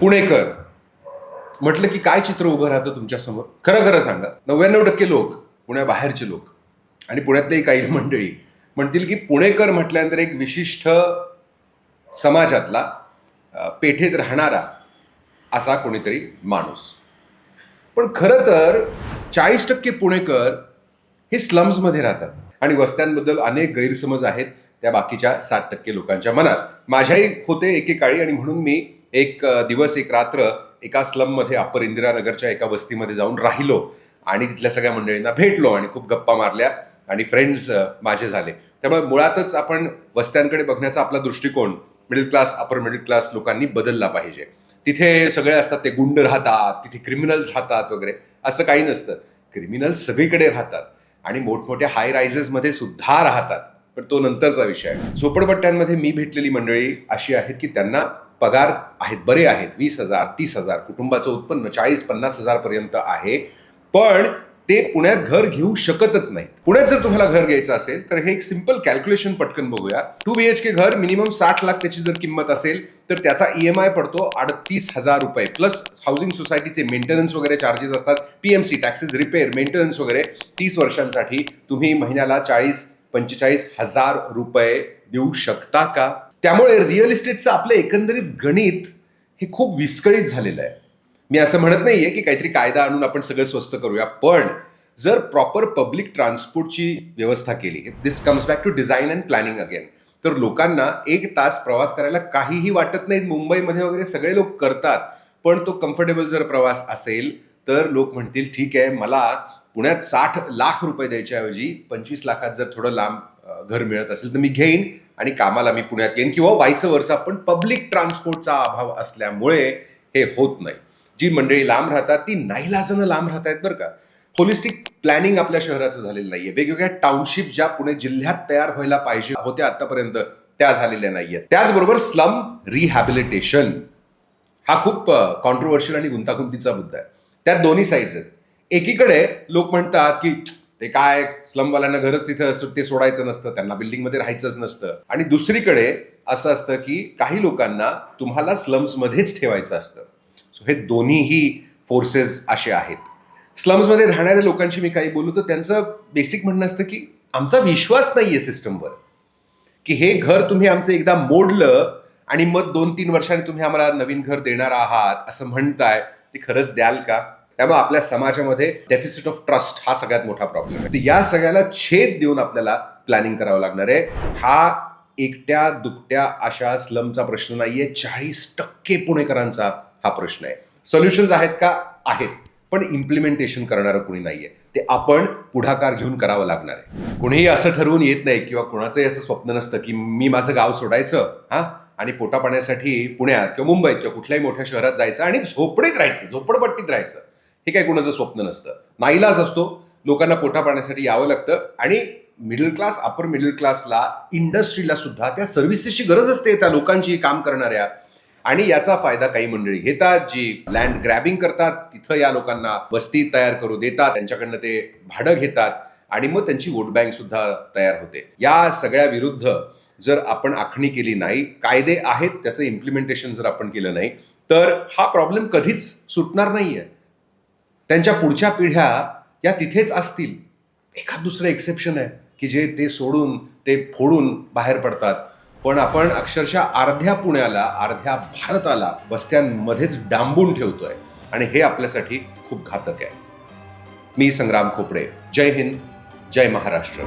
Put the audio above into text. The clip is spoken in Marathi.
पुणेकर. म्हटलं की काय चित्र उभं राहतं तुमच्यासमोर? खरं खरं सांगा. नव्याण्णव टक्के लोक पुण्याबाहेरचे लोक आणि पुण्यातलेही काही मंडळी म्हणतील की पुणेकर म्हटल्यानंतर एक विशिष्ट समाजातला पेठेत राहणारा असा कोणीतरी माणूस. पण खरं तर चाळीस टक्के पुणेकर हे स्लम्समध्ये राहतात आणि वस्त्यांबद्दल अनेक गैरसमज आहेत त्या बाकीच्या सात टक्के लोकांच्या मनात. माझ्याही होते एकेकाळी आणि म्हणून मी एक दिवस एक रात्र एका स्लममध्ये अप्पर इंदिरानगरच्या एका वस्तीमध्ये जाऊन राहिलो आणि तिथल्या सगळ्या मंडळींना भेटलो आणि खूप गप्पा मारल्या आणि फ्रेंड्स माझे झाले. त्यामुळे मुळातच आपण वस्त्यांकडे बघण्याचा आपला दृष्टिकोन middle class upper middle class लोकांनी बदलला पाहिजे. तिथे सगळे असतात ते गुंड राहतात तिथे क्रिमिनल्स राहतात वगैरे असं काही नसतं. क्रिमिनल्स सगळीकडे राहतात आणि मोठमोठ्या हाय रायझेसमध्ये सुद्धा राहतात. पण तो नंतरचा विषय. आहे झोपडपट्ट्यांमध्ये मी भेटलेली मंडळी अशी आहेत की त्यांना पगार आहेत बरे आहेत वीस हजार तीस हजार कुटुंबाचं उत्पन्न चाळीस पन्नास हजार पर्यंत आहे. पण ते पुण्यात घर घेऊ शकतच नाही पुण्यात जर तुम्हाला घर घ्यायचं असेल तर हे एक सिंपल कॅल्क्युलेशन पटकन बघूया. टू बी एच के घर मिनिमम साठ लाख त्याची जर किंमत असेल तर त्याचा ई एम आय पडतो अडतीस हजार रुपये. प्लस हाऊसिंग सोसायटीचे मेंटेनन्स वगैरे चार्जेस असतात पीएमसी टॅक्सेस रिपेअर मेंटेनन्स वगैरे. तीस वर्षांसाठी तुम्ही महिन्याला चाळीस पंचेचाळीस हजार रुपये देऊ शकता का? त्यामुळे रिअल इस्टेटचं आपलं एकंदरीत गणित हे खूप विस्कळीत झालेलं आहे. मी असं म्हणत नाहीये की काहीतरी कायदा आणून आपण सगळं स्वस्त करूया पण जर प्रॉपर पब्लिक ट्रान्सपोर्टची व्यवस्था केली this comes back to design and planning again तर लोकांना एक तास प्रवास करायला काहीही वाटत नाही मुंबईमध्ये वगैरे सगळे लोक करतात पण तो कम्फर्टेबल जर प्रवास असेल तर लोक म्हणतील ठीक आहे मला पुण्यात साठ लाख रुपये द्यायच्याऐवजी पंचवीस लाखात जर थोडं लांब घर मिळत असेल तर मी घेईन. आणि कामाला मी पुण्यात येईन किंवा वाईस वर्षा पण पब्लिक ट्रान्सपोर्टचा अभाव असल्यामुळे हे होत नाही. जी मंडळी लांब राहतात ती नाईलाजानं लांब राहत आहेत बरं का. होलिस्टिक प्लॅनिंग आपल्या शहराचं झालेलं नाहीये. वेगवेगळ्या टाउनशिप ज्या पुणे जिल्ह्यात तयार व्हायला पाहिजे होत्या आतापर्यंत त्या झालेल्या नाहीयेत. त्याचबरोबर स्लम रिहॅबिलिटेशन हा खूप कॉन्ट्रोवर्शियल आणि गुंतागुंतीचा मुद्दा आहे. त्यात दोन्ही साईड्स आहेत. एकीकडे लोक म्हणतात की ते काय स्लमवाल्यांना घरच तिथं असं ते सोडायचं नसतं त्यांना बिल्डिंगमध्ये राहायचंच नसतं. आणि दुसरीकडे असं असतं की काही लोकांना तुम्हाला स्लम्समध्येच ठेवायचं असतं. सो हे दोन्हीही फोर्सेस असे आहेत. स्लम्समध्ये राहणाऱ्या लोकांशी मी काही बोलू तर त्यांचं बेसिक म्हणणं असतं की आमचा विश्वास नाहीये सिस्टमवर की हे घर तुम्ही आमचं एकदा मोडलं आणि मग दोन तीन वर्षांनी तुम्ही आम्हाला नवीन घर देणार आहात असं म्हणताय ते खरंच द्याल का? त्यामुळे आपल्या समाजामध्ये डेफिसिट ऑफ ट्रस्ट हा सगळ्यात मोठा प्रॉब्लेम आहे. या सगळ्याला छेद देऊन आपल्याला प्लॅनिंग करावं लागणार आहे. हा एकट्या दुकट्या अशा स्लमचा प्रश्न नाहीये. चाळीस टक्के पुणेकरांचा हा प्रश्न आहे. सोल्युशन्स आहेत का? आहेत. पण इम्प्लिमेंटेशन करणारं कुणी नाहीये. ते आपण पुढाकार घेऊन करावं लागणार आहे. कुणीही असं ठरवून येत नाही किंवा कुणाचंही असं स्वप्न नसतं की मी माझं गाव सोडायचं हा आणि पोटा पाण्यासाठी पुण्यात किंवा मुंबईत किंवा कुठल्याही मोठ्या शहरात जायचं आणि झोपडीत राहायचं झोपडपट्टीत राहायचं. हे काही कुणाचं स्वप्न नसतं. नाईलाज असतो. लोकांना पोटा पाण्यासाठी यावं लागतं. आणि मिडल क्लास अपर मिडल क्लासला इंडस्ट्रीला सुद्धा त्या सर्व्हिसेसची गरज असते त्या लोकांची काम करणाऱ्या. आणि याचा फायदा काही मंडळी घेतात जी लँड ग्रॅबिंग करतात. तिथं या लोकांना वस्ती तयार करू देतात. त्यांच्याकडनं ते भाडं घेतात. आणि मग त्यांची वोट बँक सुद्धा तयार होते. या सगळ्या विरुद्ध जर आपण आखणी केली नाही कायदे आहेत त्याचं इम्प्लिमेंटेशन जर आपण केलं नाही तर हा प्रॉब्लेम कधीच सुटणार नाहीये. त्यांच्या पुढच्या पिढ्या या तिथेच असतील. एखाद दुसरं एक्सेप्शन आहे की जे ते सोडून ते फोडून बाहेर पडतात. पण आपण अक्षरशः अर्ध्या पुण्याला अर्ध्या भारताला वस्त्यांमध्येच डांबून ठेवतोय. आणि हे आपल्यासाठी खूप घातक आहे. मी संग्राम खोपडे. जय हिंद. जय महाराष्ट्र.